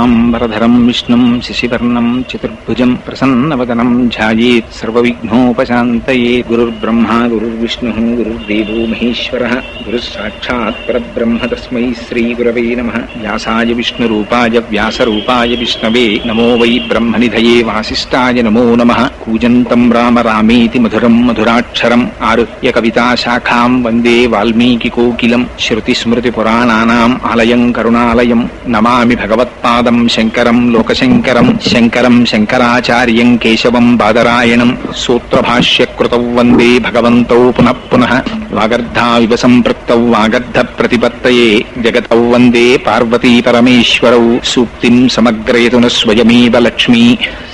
అంబరధరం విష్ణుం శశివర్ణం చతుర్భుజం ప్రసన్నవదనం ధ్యాయేత్ సర్వవిఘ్నోపశాంతయే గురుర్బ్రహ్మ గురుర్విష్ణు గురుర్దేవో మహేశ్వర గురుసాక్షాత్ పరబ్రహ్మ తస్మై శ్రీగురవే నమ వ్యాసాయ విష్ణురూపాయ వ్యాసరూపాయ విష్ణవే నమో వై బ్రహ్మనిధయే వాసిష్టాయ నమో నమ కూజంతం రామ రామేతి మధురం మధురాక్షరం ఆరుహ్య కవితాశాఖాం వందే వాల్మీకి కోకిలం శృతిస్మృతిపురాణానాम् ఆలయం కరుణాలయం నమామి భగవత్పాదం శంకరం లోకశంకరం శంకరం శంకరాచార్యం కేశవం బాదరాయణం సూత్రభాష్యకృతౌ వందే భగవంతౌ పునః పునః వాగర్ధావివ సంపృక్తౌ వాగర్ధ ప్రతిపత్తయే జగతౌ వందే పార్వతీ పరమేశ్వరౌ సూక్తిం సమగ్రయతున స్వయమేవ లక్ష్మీ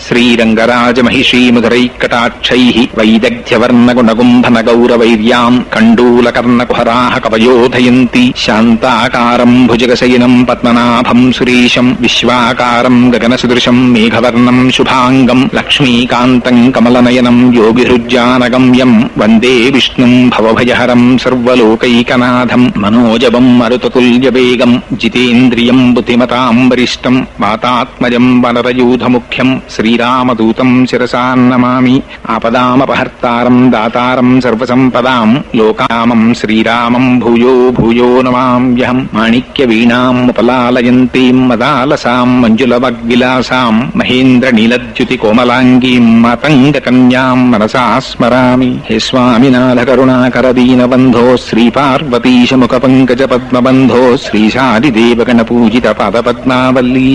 శ్రీరంగరాజమహిషీముదరైకటాక్షై వైదగ్ధ్యవర్ణగుణగుంభనగౌరవైర్యాం కండూలకర్ణకుహరాహ కవయోధయంతి శాంతాకారం భుజగశయనం పద్మనాభం సురేశం విశ్వాకారం గగనసదృశం మేఘవర్ణం శుభాంగం లక్ష్మీకాంతం కమలనయనం యోగిహృజ్జానగమ్యం వందే విష్ణుం భవభయహరం సర్వలోకైకనాథం మనోజవం మరుతతుల్యవేగం జితేంద్రియం బుద్ధిమతాం వరిష్టం వాతాత్మజం వనరయూధముఖ్యం శ్రీ శ్రీరామదూతం శిరసాన్నమామి ఆపదామపహర్తారం దాతారం సర్వసంపదాం లోకామం శ్రీరామం భూయో భూయో నమామ్యహం మాణిక్య వీణాముపలాలయంతీం మదాలసాం మంజులవగ్విలాసాం మహేంద్రనీలద్యుతి కోమలాంగీం మాతంగకన్యాం మనసా స్మరామి హే స్వామినాథకరుణాకర దీనబంధో శ్రీపార్వతీశముఖ పంకజ పద్మబంధో శ్రీశాలిదేవగణ పూజిత పదపద్మావల్లీశనాథమదేహి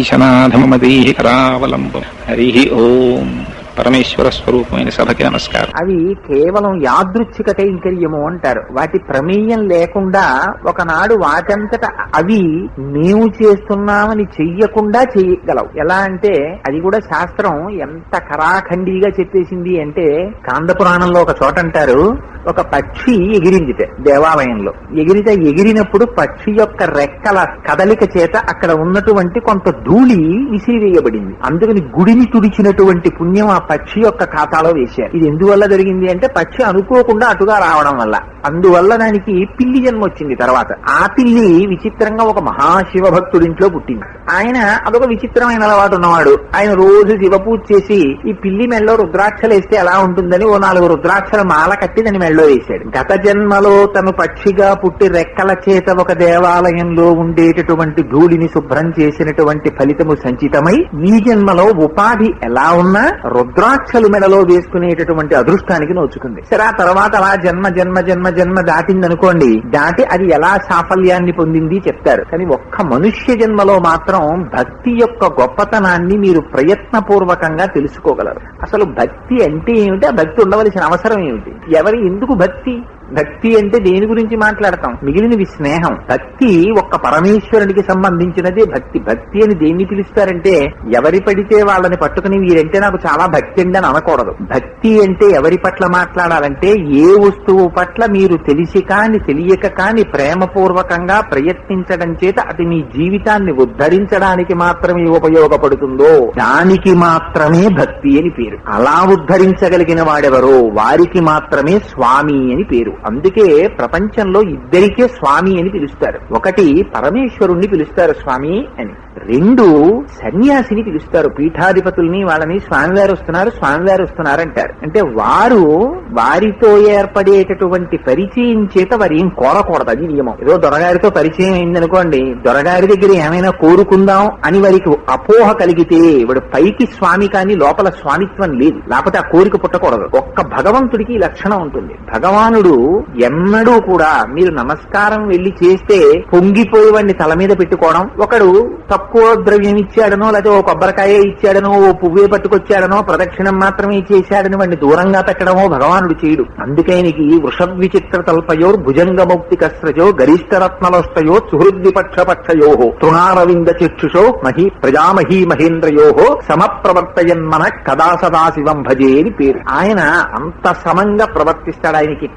కరావలంబం హరి ओम् పరమేశ్వర స్వరూపమైన సభకి నమస్కారం. అవి కేవలం యాదృచ్ఛిక కైంకర్యము అంటారు. వాటి ప్రమేయం లేకుండా ఒకనాడు వాటంతట అవి మేము చేస్తున్నామని చెయ్యకుండా చేయగలవు. ఎలా అంటే అది కూడా శాస్త్రం ఎంత కరాఖండిగా చెప్పేసింది అంటే కాంద పురాణంలో ఒక చోట అంటారు ఒక పక్షి ఎగిరిందిట దేవాలయంలో. ఎగిరితే ఎగిరినప్పుడు పక్షి యొక్క రెక్కల కదలిక చేత అక్కడ ఉన్నటువంటి కొంత ధూళి విసిరివేయబడింది. అందుకని గుడిని తుడిచినటువంటి పుణ్యం ఆ పక్షి యొక్క ఖాతాలో వేశారు. ఇది ఎందువల్ల జరిగింది అంటే పక్షి అనుకోకుండా అటుగా రావడం వల్ల. అందువల్ల దానికి పిల్లి జన్మ వచ్చింది తర్వాత. ఆ పిల్లి విచిత్రంగా ఒక మహాశివ భక్తుడింట్లో పుట్టింది. ఆయన అదొక విచిత్రమైన అలవాటు ఉన్నవాడు. ఆయన రోజు శివపూజ చేసి ఈ పిల్లి మెళ్ళలో రుద్రాక్షలు వేస్తే ఎలా ఉంటుందని ఓ నాలుగు రుద్రాక్షలు మాల కట్టి దాని మెళ్ళలో వేశాడు. గత జన్మలో తను పక్షిగా పుట్టి రెక్కల చేత ఒక దేవాలయంలో ఉండేటటువంటి ధూళిని శుభ్రం చేసినటువంటి ఫలితము సంచితమై ఈ జన్మలో ఉపాధి ఎలా ఉన్నా రుద్రాక్షలు మెడలో వేసుకునేటటువంటి అదృష్టానికి నోచుకుంది. సరే ఆ తర్వాత అలా జన్మ జన్మ జన్మ జన్మ దాటింది అనుకోండి దాటి అది ఎలా సాఫల్యాన్ని పొందింది చెప్తారు. కానీ ఒక్క మనుష్య జన్మలో మాత్రం భక్తి యొక్క గొప్పతనాన్ని మీరు ప్రయత్నపూర్వకంగా తెలుసుకోగలరు. అసలు భక్తి అంటే ఏమిటి? ఆ భక్తి ఉండవలసిన అవసరం ఏమిటి? ఎవరి ఎందుకు భక్తి? భక్తి అంటే దేని గురించి మాట్లాడతాం? మిగిలినవి స్నేహం. భక్తి ఒక్క పరమేశ్వరునికి సంబంధించినదే భక్తి. భక్తి అని దేన్ని పిలుస్తారంటే ఎవరి పడితే వాళ్ళని పట్టుకుని వీరంటే నాకు చాలా భక్తి అండి అని అనకూడదు. భక్తి అంటే ఎవరి పట్ల మాట్లాడాలంటే ఏ వస్తువు పట్ల మీరు తెలిసి కాని తెలియక కాని ప్రేమపూర్వకంగా ప్రయత్నించడం చేత అది మీ జీవితాన్ని ఉద్ధరించడానికి మాత్రమే ఉపయోగపడుతుందో దానికి మాత్రమే భక్తి అని పేరు. అలా ఉద్ధరించగలిగిన వాడెవరో? వారికి మాత్రమే స్వామి అని పేరు. అందుకే ప్రపంచంలో ఇద్దరికే స్వామి అని పిలుస్తారు. ఒకటి పరమేశ్వరుణ్ణి పిలుస్తారు స్వామి అని. రెండు సన్యాసిని పిలుస్తారు. పీఠాధిపతుల్ని వాళ్ళని స్వామివారు వస్తున్నారు స్వామివారు వస్తున్నారు అంటారు అంటే వారు వారితో ఏర్పడేటటువంటి పరిచయం చేత వారు ఏం కోరకూడదు అది నియమం. ఏదో దొరగారితో పరిచయం అయిందనుకోండి దొరగారి దగ్గర ఏమైనా కోరుకుందాం అని వారికి అపోహ కలిగితే వాడు పైకి స్వామి కానీ లోపల స్వామిత్వం లేదు. లేకపోతే ఆ కోరిక పుట్టకూడదు. ఒక్క భగవంతుడికి లక్షణం ఉంటుంది. భగవానుడు ఎన్నడూ కూడా మీరు నమస్కారం వెళ్ళి చేస్తే పొంగిపోయి వాడిని తల మీద పెట్టుకోవడం. ఒకడు తక్కువ ద్రవ్యం ఇచ్చాడనో లేకపోతే ఓ కొబ్బరికాయ ఇచ్చాడనో ఓ పువ్వే పట్టుకొచ్చాడనో ప్రదక్షిణం మాత్రమే చేశాడని వాడిని దూరంగా పెట్టడమో భగవానుడు చేయడు. అందుకైనకి వృషభ్ విచిత్ర తల్పయో భుజంగ మౌక్తి కస్రజో గరిష్ట రత్నలోష్టయో సుహృద్విపక్ష పక్షయో తృణారవింద చక్షుషో మహి ప్రజామహీ మహేంద్రయో సమప్రవర్తయన్మన కదా సదా శివం భజే అని పేరు. ఆయన అంత సమంగా ప్రవర్తిస్తాడు. ఆయనకి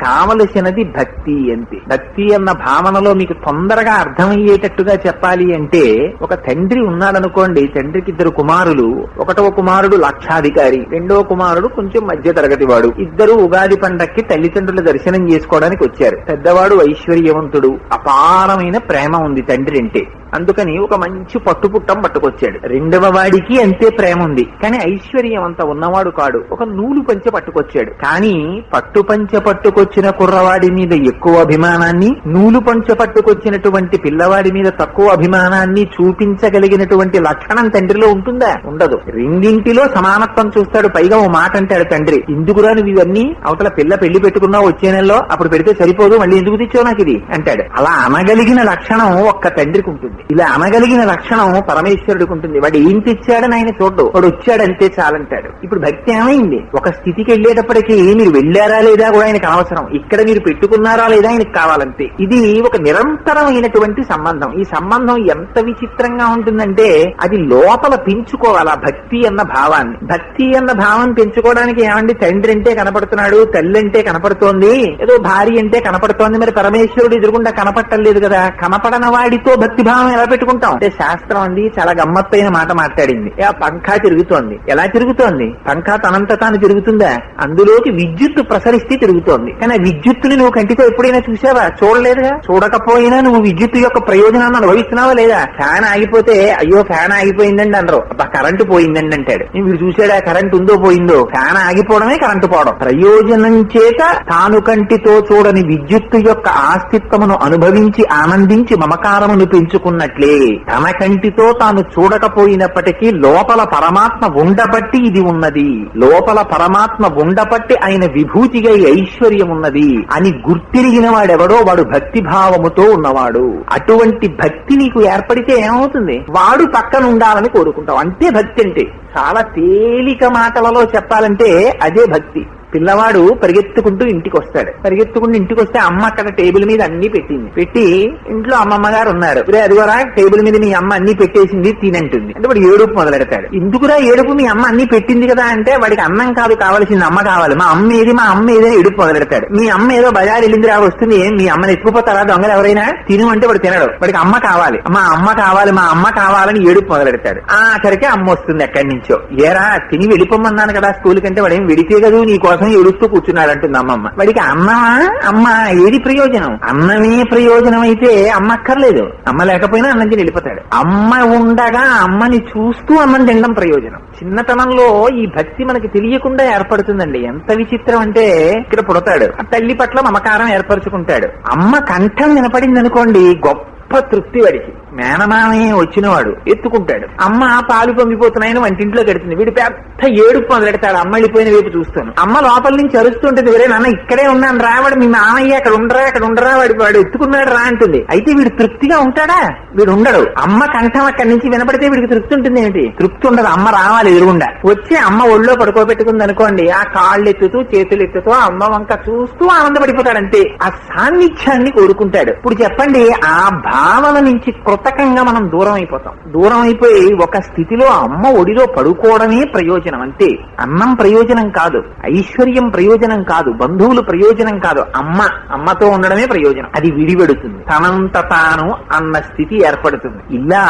కావలసినది భక్తి అంతే భక్తి అన్న భావనలో మీకు తొందరగా అర్థమయ్యేటట్టుగా చెప్పాలి అంటే ఒక తండ్రి ఉన్నాడనుకోండి తండ్రికి ఇద్దరు కుమారులు ఒకటవ కుమారుడు లక్షాధికారి రెండవ కుమారుడు కొంచెం మధ్య తరగతి వాడు. ఇద్దరు ఉగాది పండక్కి తల్లిదండ్రుల దర్శనం చేసుకోవడానికి వచ్చారు. పెద్దవాడు ఐశ్వర్యవంతుడు. అపారమైన ప్రేమ ఉంది తండ్రి అంటే. అందుకని ఒక మంచి పట్టుపుట్టం పట్టుకొచ్చాడు. రెండవ వాడికి అంతే ప్రేమ ఉంది కానీ ఐశ్వర్యం అంత ఉన్నవాడు కాడు. ఒక నూలు పంచె పట్టుకొచ్చాడు. కానీ పట్టు పంచె పట్టుకొచ్చిన కుర్రవాడి మీద ఎక్కువ అభిమానాన్ని నూలు పంచె పట్టుకొచ్చినటువంటి పిల్లవాడి మీద తక్కువ అభిమానాన్ని చూపించగలిగినటువంటి లక్షణం తండ్రిలో ఉంటుందా? ఉండదు. రెండింటిలో సమానత్వం చూస్తాడు. పైగా ఓ మాట అంటాడు తండ్రి. ఎందుకురా నువ్వు ఇవన్నీ? అవతల పిల్ల పెళ్ళి పెట్టుకున్నావు వచ్చే నెలలో అప్పుడు పెడితే సరిపోదు మళ్ళీ ఎందుకు తెచ్చావు నాకు ఇది? అంటాడు. అలా అనగలిగిన లక్షణం ఒక్క తండ్రికి ఉంటుంది. ఇలా అనగలిగిన లక్షణం పరమేశ్వరుడికి ఉంటుంది. వాడు ఏం తెచ్చాడని ఆయన చూడ్డు. వాడు వచ్చాడంతే చాలంటాడు. ఇప్పుడు భక్తి ఏమైంది? ఒక స్థితికి వెళ్ళేటప్పటికి మీరు వెళ్ళారా లేదా కూడా ఆయనకు అనవసరం. ఇక్కడ మీరు పెట్టుకున్నారా లేదా ఆయనకు కావాలంతే. ఇది ఒక నిరంతరమైనటువంటి సంబంధం. ఈ సంబంధం ఎంత విచిత్రంగా ఉంటుందంటే అది లోపల పెంచుకోవాలి ఆ భక్తి అన్న భావాన్ని. భక్తి అన్న భావం పెంచుకోవడానికి ఏమండి? తండ్రి అంటే కనపడుతున్నాడు తల్లి అంటే కనపడుతోంది ఏదో భార్య అంటే కనపడుతోంది మరి పరమేశ్వరుడు ఎదురుకుండా కనపట్టలేదు కదా. కనపడన వాడితో భక్తి భావం ఎలా పెట్టుకుంటాం? అంటే శాస్త్రం అంది చాలా గమ్మత్తైన మాట మాట్లాడింది. ఆ పంఖా తిరుగుతోంది. ఎలా తిరుగుతోంది? పంఖా తనంత తాను తిరుగుతుందా? అందులోకి విద్యుత్ ప్రసరిస్తే తిరుగుతోంది. కానీ విద్యుత్తుని నువ్వు కంటితో ఎప్పుడైనా చూసావా? చూడలేదుగా? చూడకపోయినా నువ్వు విద్యుత్ యొక్క ప్రయోజనాన్ని అనుభవిస్తున్నావా లేదా? ఫ్యాన్ ఆగిపోతే అయ్యో ఫ్యాన్ ఆగిపోయిందండి అనరు కరెంటు పోయిందండి అంటాడు. మీరు చూసాడా కరెంటు ఉందో పోయిందో? ఫ్యాన్ ఆగిపోవడమే కరెంటు పోవడం. ప్రయోజనం చేత తాను కంటితో చూడని విద్యుత్తు యొక్క ఆస్తిత్వమును అనుభవించి ఆనందించి మమకారమును పెంచుకున్నట్లే. తన కంటితో తాను చూడకపోయినప్పటికీ లోపల పరమాత్మ ఉండబట్టి ఇది ఉన్నది. లోపల పరమాత్మ ఉండబట్టి ఆయన విభూతిగా ఐశ్వర్యం ఉన్నది. అని గుర్తిరిగిన వాడెవడో వాడు భక్తి భావముతో ఉన్నవాడు. అటువంటి భక్తి నీకు ఏర్పడితే ఏమవుతుంది? వాడు పక్కన ఉండాలని కోరుకుంటావు. అంతే భక్తి అంటే. చాలా తేలిక మాటలలో చెప్పాలంటే అదే భక్తి. పిల్లవాడు పరిగెత్తుకుంటూ ఇంటికి వస్తాడు పరిగెత్తుకుంటూ ఇంటికి వస్తే అమ్మ అక్కడ టేబుల్ మీద అన్ని పెట్టింది. పెట్టి ఇంట్లో అమ్మమ్మ గారు ఉన్నారు. అదిగోరా టేబుల్ మీద మీ అమ్మ అన్ని పెట్టేసింది తినంటుంది. అంటే వాడు ఏడుపు మొదలెడతాడు. ఎందుకురా ఏడుపు? మీ అమ్మ అన్ని పెట్టింది కదా అంటే వాడికి అన్నం కాదు కావాల్సింది అమ్మ కావాలి. మా అమ్మ ఏది మా అమ్మ ఏదైనా ఏడుపు మొదలెడతాడు. మీ అమ్మ ఏదో బజార్ వెళ్ళింది రా వస్తుంది మీ అమ్మని ఎత్తుకుపోతారా? దొంగలు ఎవరైనా? తిను అంటే వాడు తినడు. వాడికి అమ్మ కావాలి. మా అమ్మ కావాలి మా అమ్మ కావాలని ఏడుపు మొదలెడతాడు. ఆ అమ్మ వస్తుంది ఎక్కడి నుంచో. ఏరా తిని వెళ్ళిపోమన్నాను కదా స్కూల్ కంటే వాడు ఏం వెడితే కదా నీ కోసం ఏడుస్తూ కూర్చున్నాడు అమ్మమ్మ వాడికి అన్నమా అమ్మ ఏది ప్రయోజనం? అన్నమే ప్రయోజనం అయితే అమ్మ అక్కర్లేదు. అమ్మ లేకపోయినా అన్నం తిని వెళ్ళిపోతాడు. అమ్మ ఉండగా అమ్మని చూస్తూ అన్నం తినడం ప్రయోజనం. చిన్నతనంలో ఈ భక్తి మనకి తెలియకుండా ఏర్పడుతుందండి. ఎంత విచిత్రం అంటే ఇక్కడ పుడతాడు. ఆ తల్లి పట్ల మమకారం ఏర్పరచుకుంటాడు. అమ్మ కంఠం వినపడింది అనుకోండి గొప్ప తృప్తి వాడికి. మేనమామే వచ్చినవాడు ఎత్తుకుంటాడు. అమ్మ పాలు పొంగిపోతున్నాయని వంటింట్లో కడుతుంది వీడు పెద్ద ఏడుపు మొదలెడతాడు. అమ్మ వెళ్ళిపోయిన వైపు చూస్తాను. అమ్మ లోపల నుంచి అరుస్తుంటుంది. వేరే నాన్న ఇక్కడే ఉన్నాను రావాడు మీ మామయ్య అక్కడ ఉండరా అక్కడ ఉండరా. వాడు వాడు ఎత్తుకున్నాడు రా అంటుంది. అయితే వీడు తృప్తిగా ఉంటాడా? వీడు ఉండడు. అమ్మ కంఠం అక్కడి నుంచి వినపడితే వీడికి తృప్తి ఉంటుంది ఏంటి? తృప్తి ఉండదు. అమ్మ రావాలి ఎదురుగుండా. వచ్చి అమ్మ ఒళ్ళో పడుకోబెట్టుకుంది అనుకోండి ఆ కాళ్ళు ఎత్తుతూ చేతులు ఎత్తుతూ అమ్మ వంక చూస్తూ ఆనందపడిపోతాడు అంతే ఆ సాన్నిధ్యాన్ని కోరుకుంటాడు. ఇప్పుడు చెప్పండి ఆ భావన నుంచి కృతకంగా మనం దూరం అయిపోతాం. దూరం అయిపోయి ఒక స్థితిలో అమ్మ ఒడిలో పడుకోవడమే ప్రయోజనం. అంతే అన్నం ప్రయోజనం కాదు ఐశ్వర్యం ప్రయోజనం కాదు బంధువులు ప్రయోజనం కాదు అమ్మ అమ్మతో ఉండడమే ప్రయోజనం. అది విడిపెడుతుంది. తనంత తాను అన్న స్థితి ఏర్పడుతుంది. ఇలా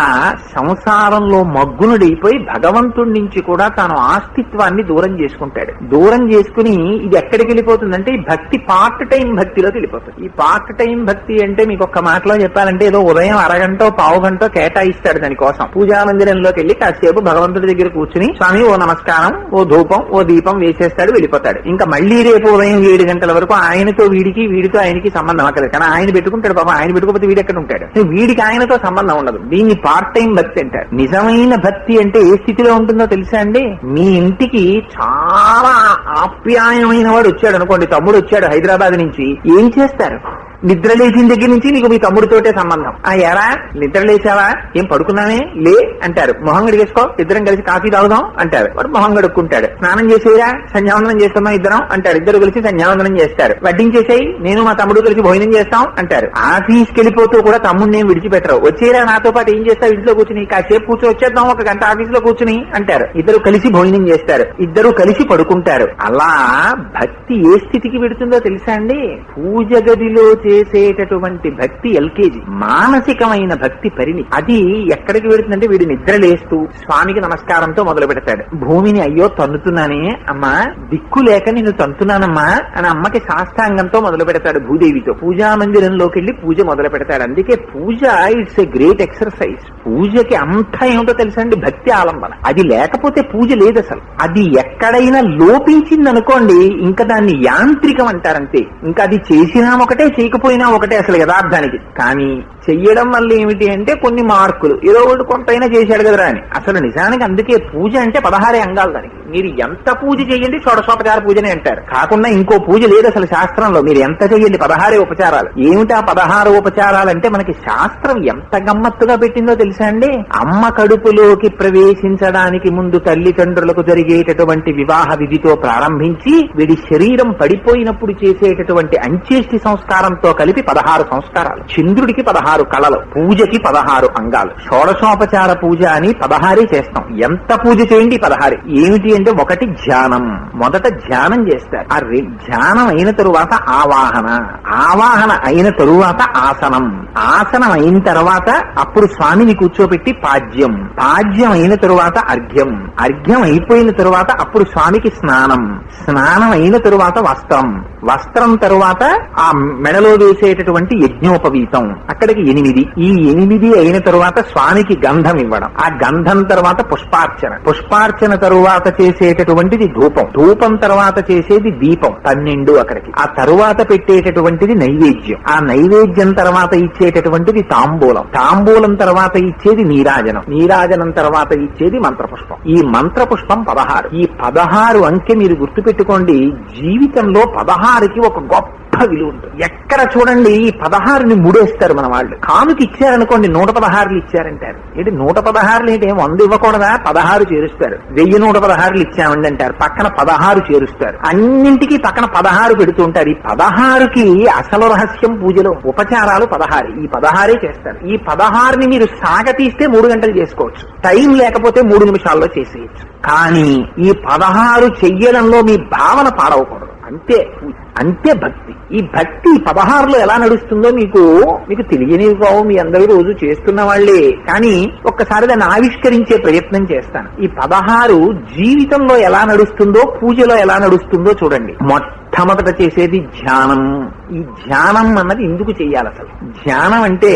సంసారంలో మగ్గునుడైపోయి భగవంతుడి నుంచి కూడా తాను ఆస్తిత్వాన్ని దూరం చేసుకుంటాడు. దూరం చేసుకుని ఇది ఎక్కడికి వెళ్ళిపోతుందంటే ఈ భక్తి పార్ట్ టైం భక్తిలోకి వెళ్ళిపోతుంది. ఈ పార్ట్ టైం భక్తి అంటే మీకు ఒక్క మాటలో చెప్పాలంటే ఏదో ఉదయం అరగంట పావు గంట కేటాయిస్తాడు దానికోసం పూజా మందిరంలోకి వెళ్ళి కాసేపు భగవంతుడి దగ్గర కూర్చుని స్వామి ఓ నమస్కారం ఓ ధూపం ఓ దీపం వేసేస్తాడు వెళ్ళిపోతాడు. ఇంకా మళ్ళీ రేపు ఉదయం ఏడు గంటల వరకు ఆయనతో వీడికి వీడితో ఆయనకి సంబంధం అక్కడ కానీ ఆయన పెట్టుకుంటాడు పాపం. ఆయన పెట్టుకోకపోతే వీడు ఎక్కడ ఉంటాడు? వీడికి ఆయనతో సంబంధం ఉండదు. దీన్ని పార్ట్ టైం భక్తి అంటారు. నిజమైన భక్తి అంటే ఏ స్థితిలో ఉంటుందో తెలుసా అండి? మీ ఇంటికి చాలా ఆప్యాయమైన వాడు వచ్చాడు అనుకోండి. తమ్ముడు వచ్చాడు హైదరాబాద్ నుంచి. ఏం చేస్తారు? నిద్ర లేచిన దగ్గర నుంచి నీకు మీ తమ్ముడితోటే సంబంధం. ఆ ఎరా? నిద్రలేసావా ఏం పడుకున్నామే లే అంటారు. మొహం గడిగేసుకో ఇద్దరం కలిసి కాఫీ తాగుదాం అంటారు. వాడు మొహం గడుక్కుంటాడు స్నానం చేసేరా? సంధ్యావందనం చేస్తామా ఇద్దరం? అంటారు. ఇద్దరు కలిసి సంధ్యావందనం చేస్తారు. వడ్డించేసేయి నేను మా తమ్ముడు కలిసి భోజనం చేస్తాం అంటారు. ఆఫీస్కి వెళ్ళిపోతూ కూడా తమ్ముడిని ఏం విడిచిపెట్టరు. వచ్చేరా నాతో పాటు ఏం చేస్తావు? ఇంట్లో కూర్చుని కాసేపు కూర్చో వచ్చేద్దాం ఒక గంట ఆఫీస్లో కూర్చుని అంటారు. ఇద్దరు కలిసి భోజనం చేస్తారు. ఇద్దరు కలిసి పడుకుంటారు. అలా భక్తి ఏ స్థితికి పెడుతుందో తెలుసా అండి? పూజ గదిలో చేసేటటువంటి భక్తి ఎల్కేజీ. మానసికమైన భక్తి. పరిణి. అది ఎక్కడికి వెళుతుందంటే వీడు నిద్ర లేస్తూ స్వామికి నమస్కారంతో మొదలు పెడతాడు. భూమిని అయ్యో తన్నుతున్నానే అమ్మా దిక్కు లేక నేను తంతున్నానమ్మా అని అమ్మకి సాష్టాంగంతో మొదలు పెడతాడు భూదేవితో. పూజా మందిరంలోకి వెళ్ళి పూజ మొదలు పెడతాడు. అందుకే puja it's a great exercise. పూజకి అంతా ఏమిటో తెలుసా అండి? భక్తి ఆలంబన. అది లేకపోతే పూజ లేదు అసలు. అది ఎక్కడైనా లోపించింది అనుకోండి ఇంకా దాన్ని యాంత్రికం అంటారంతే. ఇంకా అది చేసినా ఒకటే చేయకపోయినా ఒకటే అసలు యథార్థానికి. కానీ చెయ్యడం వల్ల ఏమిటి అంటే కొన్ని మార్కులు. ఏదో ఒకటి కొంతైనా చేశాడు కదరా అని. అసలు నిజానికి అందుకే పూజ అంటే పదహారే అంగాలు దానికి. మీరు ఎంత పూజ చేయండి షోడశోపచార పూజనే అంటారు. కాకుండా ఇంకో పూజ లేదు అసలు శాస్త్రంలో. మీరు ఎంత చేయండి? పదహారే ఉపచారాలు. ఏమిటా పదహారు ఉపచారాలు అంటే మనకి శాస్త్రం ఎంత గమ్మత్తుగా పెట్టిందో తెలుసా అండి? అమ్మ కడుపులోకి ప్రవేశించడానికి ముందు తల్లిదండ్రులకు జరిగేటటువంటి వివాహ విధితో ప్రారంభించి వీడి శరీరం పడిపోయినప్పుడు చేసేటటువంటి అంచేష్టి సంస్కారంతో కలిపి పదహారు సంస్కారాలు. చంద్రుడికి పదహారు కళలు పూజకి పదహారు అంగాలు. షోడశోపచార పూజ అని పదహారే చేస్తాం. ఎంత పూజ చేయండి? పదహారే. ఏమిటి అంటే ఒకటి ధ్యానం. మొదట ధ్యానం చేస్తారు. ఆ ధ్యానం అయిన తరువాత ఆవాహన. ఆవాహన అయిన తరువాత ఆసనం. ఆసనం అయిన తర్వాత అప్పుడు స్వామిని కూర్చోబెట్టి పాద్యం పాద్యం అయిన తరువాత అర్ఘ్యం. అర్ఘ్యం అయిపోయిన తరువాత అప్పుడు స్వామికి స్నానం. స్నానం అయిన తరువాత వస్త్రం. వస్త్రం తరువాత ఆ మెడలో వేసేటటువంటి యజ్ఞోపవీతం. అక్కడికి ఎనిమిది. ఈ ఎనిమిది అయిన తరువాత స్వామికి గంధం ఇవ్వడం. ఆ గంధం తర్వాత పుష్పార్చన. పుష్పార్చన తరువాత చేసేటటువంటిది ధూపం. ధూపం తర్వాత చేసేది దీపం పన్నెండు అక్కడికి. ఆ తరువాత పెట్టేటటువంటిది నైవేద్యం. ఆ నైవేద్యం తర్వాత ఇచ్చేటటువంటిది తాంబూలం. తాంబూలం తర్వాత ఇచ్చేది నీరాజనం. నీరాజనం తర్వాత ఇచ్చేది మంత్రపుష్పం. ఈ మంత్రపుష్పం పదహారు. ఈ పదహారు అంకె మీరు గుర్తుపెట్టుకోండి జీవితంలో పదహారుకి ఒక గొప్ప విలువ ఉంటుంది. ఎక్కడ చూడండి ఈ పదహారుని ముడేస్తారు మన వాళ్ళు. కానుక ఇచ్చారనుకోండి నూట పదహారులు ఇచ్చారంటారు. ఏంటి నూట పదహారులు ఏంటి? వంద ఇవ్వకూడదా? పదహారు చేరుస్తారు. వెయ్యి నూట పదహారులు ఇచ్చామండి అంటారు. పక్కన పదహారు చేరుస్తారు. అన్నింటికి పక్కన పదహారు పెడుతుంటారు. ఈ పదహారుకి అసలు రహస్యం పూజలో ఉపచారాలు పదహారు. ఈ పదహారే చేస్తారు. ఈ పదహారుని మీరు సాగతీస్తే మూడు గంటలు చేసుకోవచ్చు. టైం లేకపోతే మూడు నిమిషాల్లో చేసేయచ్చు. కానీ ఈ పదహారు చెయ్యడంలో మీ భావన పాడవకూడదు. అంతే. అంతే భక్తి ఈ భక్తి పదహారులో ఎలా నడుస్తుందో మీకు మీకు తెలియనివి కావు మీ అందరూ రోజు చేస్తున్న వాళ్ళే కానీ ఒక్కసారి దాన్ని ఆవిష్కరించే ప్రయత్నం చేస్తాను. ఈ పదహారు జీవితంలో ఎలా నడుస్తుందో పూజలో ఎలా నడుస్తుందో చూడండి. మొట్టమొదట చేసేది ధ్యానం. ఈ ధ్యానం అన్నది ఎందుకు చెయ్యాలి అసలు? ధ్యానం అంటే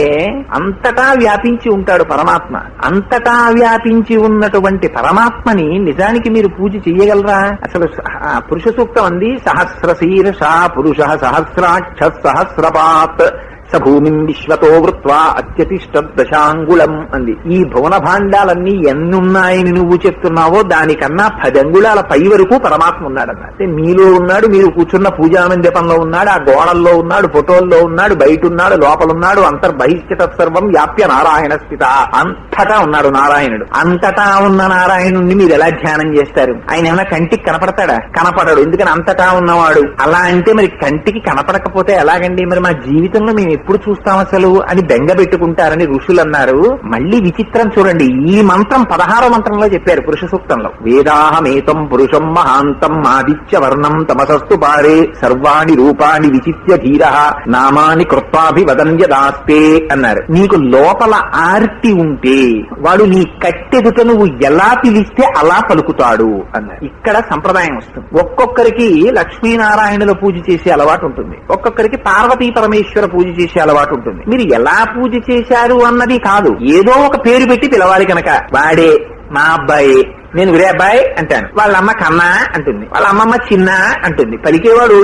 అంతటా వ్యాపించి ఉంటాడు పరమాత్మ. అంతటా వ్యాపించి ఉన్నటువంటి పరమాత్మని నిజానికి మీరు పూజ చెయ్యగలరా? అసలు పురుష సూక్తం అంది సహస్రశీర్ష పురుష సహస్రాక్ష సహస్రపాత్ స భూమిం విశ్వతో వృత్వా అత్యతిష్ట దశాంగుళం అంది. ఈ భువన భాండాలన్నీ ఎన్నున్నాయని నువ్వు చెప్తున్నావో దానికన్నా పది అంగుళాల పై వరకు పరమాత్మ ఉన్నాడన్న అంటే మీలో ఉన్నాడు మీరు కూర్చున్న పూజా మందిపంలో ఉన్నాడు ఆ గోడల్లో ఉన్నాడు ఫోటోల్లో ఉన్నాడు బయట ఉన్నాడు లోపలున్నాడు ఉన్నాడు సర్వం వ్యాప్య నారాయణ స్థిత. అంతటా ఉన్నాడు నారాయణుడు. అంతటా ఉన్న నారాయణుణ్ణి మీరు ఎలా ధ్యానం చేస్తారు? ఆయన ఏమైనా కంటికి కనపడతాడా? కనపడడు. ఎందుకని అంతటా ఉన్నవాడు? అలా అంటే మరి కంటికి కనపడకపోతే ఎలాగండి? మరి మా జీవితంలో మేము ఎప్పుడు చూస్తాం అసలు అని బెంగ పెట్టుకుంటారని ఋషులు అన్నారు. మళ్ళీ విచిత్రం చూడండి. ఈ మంత్రం పదహారో మంత్రంలో చెప్పారు పురుష సూక్తంలో. వేదాహమేతం పురుషం మహాంతం ఆదిత్య వర్ణం తమసస్తు పారే సర్వాణి రూపాణి విచిత్య ధీర నామాని కృత్వాభివదన్యదాస్తే అన్నారు. నీకు లోపల ఆర్తి ఉంటే వాడు నీ కట్టెదుట నువ్వు ఎలా పిలిస్తే అలా పలుకుతాడు అన్నారు. ఇక్కడ సంప్రదాయం వస్తుంది. ఒక్కొక్కరికి లక్ష్మీనారాయణుల పూజ చేసే అలవాటు ఉంటుంది. ఒక్కొక్కరికి పార్వతీ పరమేశ్వర పూజ చేసే అలవాటు ఉంటుంది. మీరు ఎలా పూజ చేశారు అన్నది కాదు. ఏదో ఒక పేరు పెట్టి పిలవాలి కనుక. వాడే మా అబ్బాయి. నేను ఒరే అంటాను. వాళ్ళ అమ్మ కన్నా అంటుంది. వాళ్ళ అమ్మమ్మ చిన్న అంటుంది. పలికేవాడు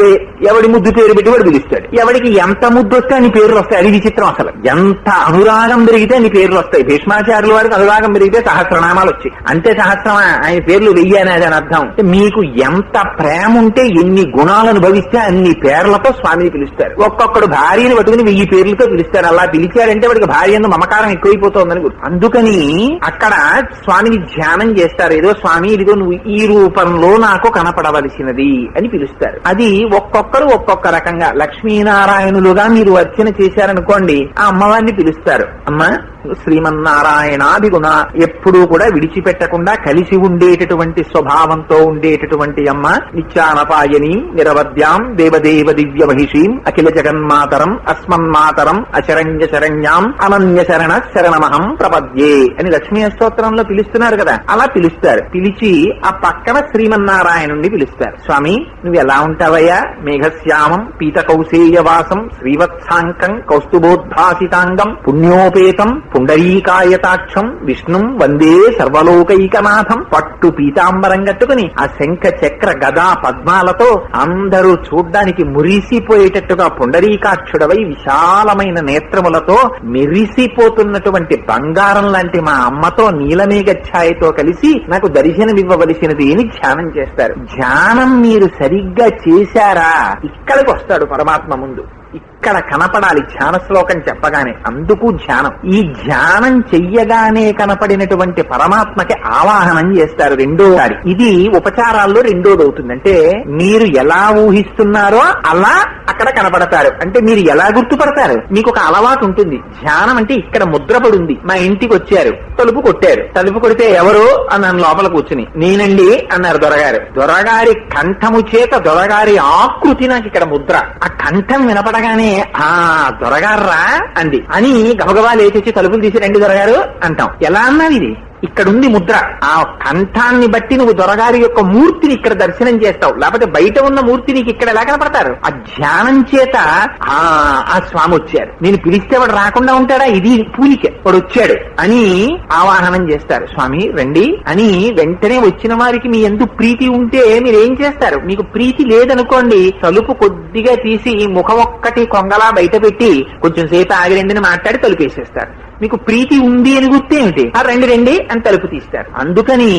ఎవడి ముద్దు పేరు పెట్టి వాడు పిలుస్తాడు. ఎవడికి ఎంత ముద్దు వస్తే అని పేర్లు వస్తాయి. అది విచిత్రం అసలు. ఎంత అనురాగం పెరిగితే నీ పేర్లు వస్తాయి. భీష్మాచార్యుల వారికి అనురాగం పెరిగితే సహస్రనామాలు వచ్చాయి. అంతే సహస్రమా? ఆయన పేర్లు వెయ్యాని అని అర్థం. మీకు ఎంత ప్రేమ ఉంటే ఎన్ని గుణాలను భవిస్తే అన్ని పేర్లతో స్వామిని పిలుస్తారు. ఒక్కొక్కడు భార్యను పట్టుకుని వెయ్యి పేర్లతో పిలుస్తారు. అలా పిలిచారంటే వాడికి భార్య మమకారం ఎక్కువైపోతుందని గుర్తు. అందుకని అక్కడ స్వామిని ధ్యానం చేస్తారు. పిలుస్తారు ఏదో స్వామి ఇదిగో నువ్వు ఈ రూపంలో నాకు కనపడవలసినది అని పిలుస్తారు. అది ఒక్కొక్కరు ఒక్కొక్క రకంగా లక్ష్మీనారాయణులుగా మీరు అర్చన చేశారనుకోండి ఆ అమ్మవారిని పిలుస్తారు. అమ్మ శ్రీమన్నారాయణాది గుణ ఎప్పుడూ కూడా విడిచిపెట్టకుండా కలిసి ఉండేటటువంటి స్వభావంతో ఉండేటటువంటి అమ్మ నిత్యానపాయని నిరవద్యాం దేవదేవ దివ్య మహిషీం అఖిల జగన్మాతరం అస్మన్మాతరం అశరణ్య శరణ్యాం అనన్య శరణ శరణమహం ప్రపద్యే అని లక్ష్మీ స్తోత్రంలో పిలుస్తున్నారు కదా. అలా పిలుస్తారు. పిలిచి ఆ పక్కన శ్రీమన్నారాయణుణ్ణి పిలుస్తారు. స్వామి నువ్వు ఎలా ఉంటావయ్యా? మేఘశ్యామం పీత కౌశేయవాసం శ్రీవత్సాంకం కౌస్తుభోద్భాసితాంగం పుణ్యోపేతం పుండరీకాయతాక్షం విష్ణుం వందే సర్వలోకైకనాథం పట్టు పీతాంబరం కట్టుకుని ఆ శంఖ చక్ర గదా పద్మాలతో అందరూ చూడ్డానికి మురిసిపోయేటట్టుగా పుండరీకాక్షుడవై విశాలమైన నేత్రములతో మెరిసిపోతున్నటువంటి బంగారం లాంటి మా అమ్మతో నీలమేఘ ఛాయతో కలిసి నాకు దర్శనమివ్వవలసినది అని ధ్యానం చేస్తారు. ధ్యానం మీరు సరిగ్గా చేశారా? ఇక్కడికి వస్తాడు పరమాత్మ ముందు. ఇక్కడ కనపడాలి ధ్యాన శ్లోకం చెప్పగానే. అందుకు ధ్యానం. ఈ ధ్యానం చెయ్యగానే కనపడినటువంటి పరమాత్మకి ఆవాహనం చేస్తారు రెండోసారి. ఇది ఉపచారాల్లో రెండోది అవుతుంది అంటే మీరు ఎలా ఊహిస్తున్నారో అలా అక్కడ కనపడతారు. అంటే మీరు ఎలా గుర్తుపడతారు? మీకు ఒక అలవాటు ఉంటుంది. ధ్యానం అంటే ఇక్కడ ముద్రపడి ఉంది మా ఇంటికి వచ్చారు. తలుపు కొట్టారు. తలుపు కొడితే ఎవరు? అన్నాను లోపల కూర్చుని. నేనండి అన్నారు దొరగారు. దొరగారి కంఠము చేత దొరగారి ఆకృతి నాకు ఇక్కడ ముద్ర. ఆ కంఠం వినపడగానే ఆ దొరగారా అంది. అని గబగబా లేచొచ్చి తలుపులు తీసి రండి దొరగారు అంటాం. ఎలా అన్నావు ఇది ఇక్కడుంది ముద్ర. ఆ కంఠాన్ని బట్టి నువ్వు దొరగారి యొక్క మూర్తిని ఇక్కడ దర్శనం చేస్తావు. లేకపోతే బయట ఉన్న మూర్తి నీకు ఇక్కడ ఎలా కనపడతారు? ఆ ధ్యానం చేత ఆ ఆ స్వామి వచ్చారు నేను పిలిస్తే వాడు రాకుండా ఉంటాడా? ఇది పూలిక. వాడు వచ్చాడు. అని ఆవాహనం చేస్తారు. స్వామి రండి. అని వెంటనే వచ్చిన వారికి మీ ఎందుకు ప్రీతి ఉంటే మీరు ఏం చేస్తారు? మీకు ప్రీతి లేదనుకోండి తలుపు కొద్దిగా తీసి ముఖం ఒక్కటి కొంగలా బయట పెట్టి కొంచెం సేపు ఆగి మాట్లాడి తలుపేసేస్తారు మీకు ప్రీతి ఉంది అని గుర్తేమిటి ఆ రండి రండి అని తలుపు తీస్తారు. అందుకని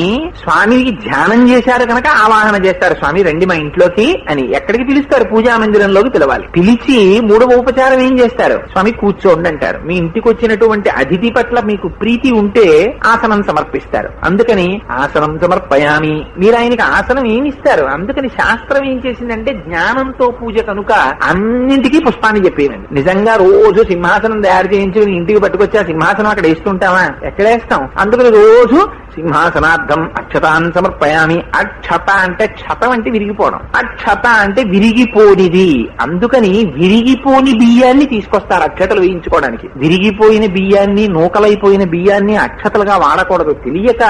స్వామికి ధ్యానం చేశారు కనుక ఆవాహన చేస్తారు. స్వామి రండి మా ఇంట్లోకి అని ఎక్కడికి పిలుస్తారు? పూజా మందిరంలోకి పిలవాలి. పిలిచి మూడవ ఉపచారం ఏం చేస్తారు? స్వామి కూర్చోండి అంటారు మీ ఇంటికి వచ్చినటువంటి అతిథి పట్ల మీకు ప్రీతి ఉంటే ఆసనం సమర్పిస్తారు. అందుకని ఆసనం సమర్పయామి. మీరు ఆయనకి ఆసనం ఏమి ఇస్తారు? అందుకని శాస్త్రం ఏం చేసిందంటే జ్ఞానంతో పూజ కనుక అన్నింటికీ పుష్పాన్ని చెప్పేదండి నిజంగా రోజు సింహాసనం తయారు చేయించుకుని ఇంటికి పట్టుకొచ్చి సింహాసనం అక్కడ వేస్తుంటావా ఎక్కడ వేస్తాం? అందుకని రోజు సింహాసనార్థం అక్షతాన్ని సమర్పయామి. అక్షత అంటే క్షతం అంటే విరిగిపోవడం. అక్షత అంటే విరిగిపోనిది. అందుకని విరిగిపోని బియ్యాన్ని తీసుకొస్తారు అక్షతలు వేయించుకోవడానికి. విరిగిపోయిన బియ్యాన్ని నూకలైపోయిన బియ్యాన్ని అక్షతలుగా వాడకూడదు. తెలియక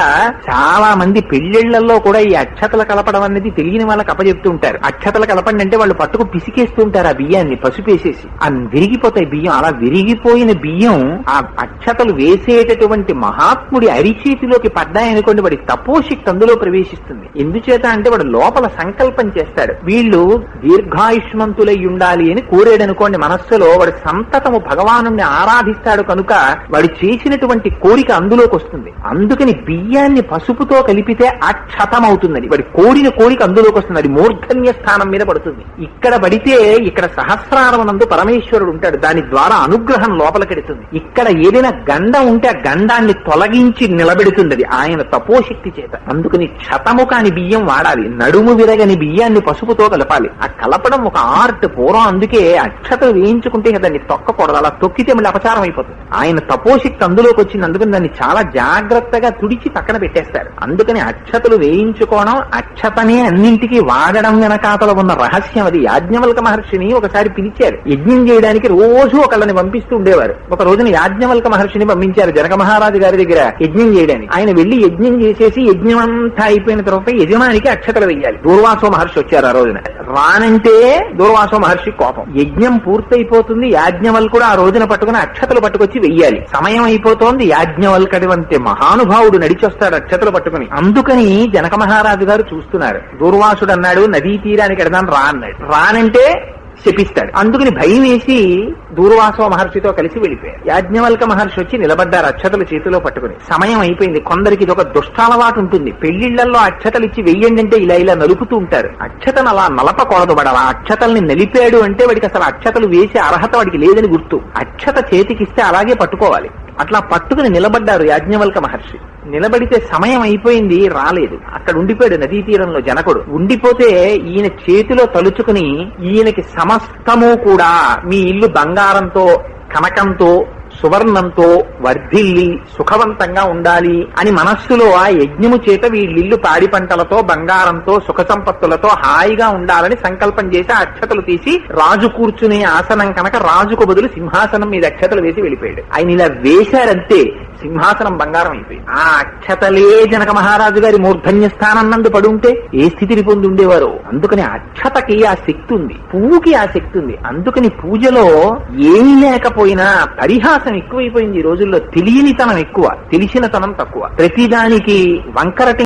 చాలా మంది పెళ్ళిళ్ళలో కూడా ఈ అక్షతలు కలపడం అనేది తెలియని వాళ్ళకి అప్పచెప్తుంటారు. అక్షతలు కలపండి అంటే వాళ్ళు పట్టుకు పిసికేస్తుంటారు ఆ బియ్యాన్ని పసుపేసేసి. ఆ విరిగిపోతాయి బియ్యం. అలా విరిగిపోయిన బియ్యం ఆ అక్షతలు వేసేటటువంటి మహాత్ముడి అరిచేతిలోకి పడ్డాయనుకోండి వాడి తపోశక్తి అందులో ప్రవేశిస్తుంది. ఎందుచేత అంటే వాడు లోపల సంకల్పం చేస్తాడు. వీళ్ళు దీర్ఘాయుష్మంతులై ఉండాలి అని కోరాడనుకోండి మనస్సులో వాడి సంతతము భగవాను ఆరాధిస్తాడు కనుక వాడు చేసినటువంటి కోరిక అందులోకి వస్తుంది. అందుకని బియ్యాన్ని పసుపుతో కలిపితే అక్షతం అవుతుందని వాడి కోరిన కోరిక అందులోకి వస్తుంది. అది మూర్ధన్య స్థానం మీద పడుతుంది. ఇక్కడ పడితే ఇక్కడ సహస్రారమనందు పరమేశ్వరుడు ఉంటాడు. దాని ద్వారా అనుగ్రహం లోపలికెడుతుంది ఇక్కడ ఏదైనా గండం ఉంటే ఆ గండాన్ని తొలగించి నిలబెడుతుంది అది ఆయన తపోశక్తి చేత. అందుకని క్షతము కాని బియ్యం వాడాలి నడుము విరగని బియ్యాన్ని పసుపుతో కలపాలి. ఆ కలపడం ఒక ఆర్ట్ పూర్వం అందుకే అక్షతలు వేయించుకుంటే దాన్ని తొక్కకూడదు అలా తొక్కితే మళ్ళీ అపచారం అయిపోతుంది. ఆయన తపోశక్తి అందులోకి వచ్చింది అందుకని దాన్ని చాలా జాగ్రత్తగా తుడిచి పక్కన పెట్టేస్తారు. అందుకని అక్షతలు వేయించుకోవడం అక్షతనే అన్నింటికి వాడడం వెనకాతల ఉన్న రహస్యం అది. యాజ్ఞవల్క మహర్షిని ఒకసారి పిలిచారు. యజ్ఞం చేయడానికి రోజు ఒకళ్ళని పంపిస్తూ ఉండేవారు. ఒక రోజున యాజ్ఞవల్క మహర్షిని పంపించారు. జనక మహారాజు గారి దగ్గర యజ్ఞం చేయడానికి. ఆయన వెళ్ళి యజ్ఞం చేసేసి యజ్ఞం అంతా అయిపోయిన తర్వాత యజమానికి అక్షతలు వెయ్యాలి. దూర్వాసో మహర్షి వచ్చారు ఆ రోజున. రానంటే దూర్వాసో మహర్షి కోపం. యజ్ఞం పూర్తయిపోతుంది. యాజ్ఞవల్ కూడా ఆ రోజున పట్టుకుని అక్షతలు పట్టుకొచ్చి వెయ్యాలి. సమయం అయిపోతోంది. యాజ్ఞవల్కడి వంటి మహానుభావుడు నడిచొస్తాడు అక్షతలు పట్టుకుని. అందుకని జనక మహారాజు గారు చూస్తున్నారు. దూర్వాసుడు అన్నాడు నదీ తీరానికి ఎడదాం రా అన్నాడు. రానంటే శపిస్తాడు. అందుకని భయం వేసి దూర్వాసవ మహర్షితో కలిసి వెళ్ళిపోయారు. యాజ్ఞవల్క మహర్షి వచ్చి నిలబడ్డారు అక్షతలు చేతిలో పట్టుకుని. సమయం అయిపోయింది. కొందరికి ఇది ఒక దుష్టాలవాటు ఉంటుంది. పెళ్ళిళ్ళలో అక్షతలు ఇచ్చి వెయ్యండి అంటే ఇలా ఇలా నలుపుతూ ఉంటారు. అక్షతను అలా నలపకూడదు వాడు అలా అక్షతల్ని నలిపాడు అంటే వాడికి అసలు అక్షతలు వేసే అర్హత వాడికి లేదని గుర్తు. అక్షత చేతికిస్తే అలాగే పట్టుకోవాలి. అట్లా పట్టుకుని నిలబడ్డారు యాజ్ఞవల్క మహర్షి. నిలబడితే సమయం అయిపోయింది రాలేదు. అక్కడ ఉండిపోయాడు నదీ తీరంలో జనకుడు. ఉండిపోతే ఈయన చేతిలో తలుచుకుని ఈయనకి సమస్తము కూడా మీ ఇల్లు బంగారంతో కనకంతో సువర్ణంతో వర్ధిల్లి సుఖవంతంగా ఉండాలి అని మనస్సులో ఆ యజ్ఞము చేత వీళ్ళిల్లు పాడి పంటలతో బంగారంతో సుఖ సంపత్తులతో హాయిగా ఉండాలని సంకల్పం చేసి ఆ అక్షతలు తీసి రాజు కూర్చునే ఆసనం కనుక రాజుకు బదులు సింహాసనం మీద అక్షతలు వేసి వెళ్ళిపోయాడు. ఆయన ఇలా వేశారంతే సింహాసనం బంగారం అయిపోయింది. ఆ అక్షతలే జనక మహారాజు గారి మూర్ధన్య స్థానం నందు పడుంటే ఏ స్థితిని పొంది ఉండేవారు? అందుకని అక్షతకి ఆ శక్తి ఉంది. పువ్వుకి ఆ శక్తి ఉంది. అందుకని పూజలో ఏం లేకపోయినా పరిహాసం ఎక్కువైపోయింది ఈ రోజుల్లో. తెలియనితనం ఎక్కువ తెలిసినతనం తక్కువ. ప్రతిదానికి వంకరటి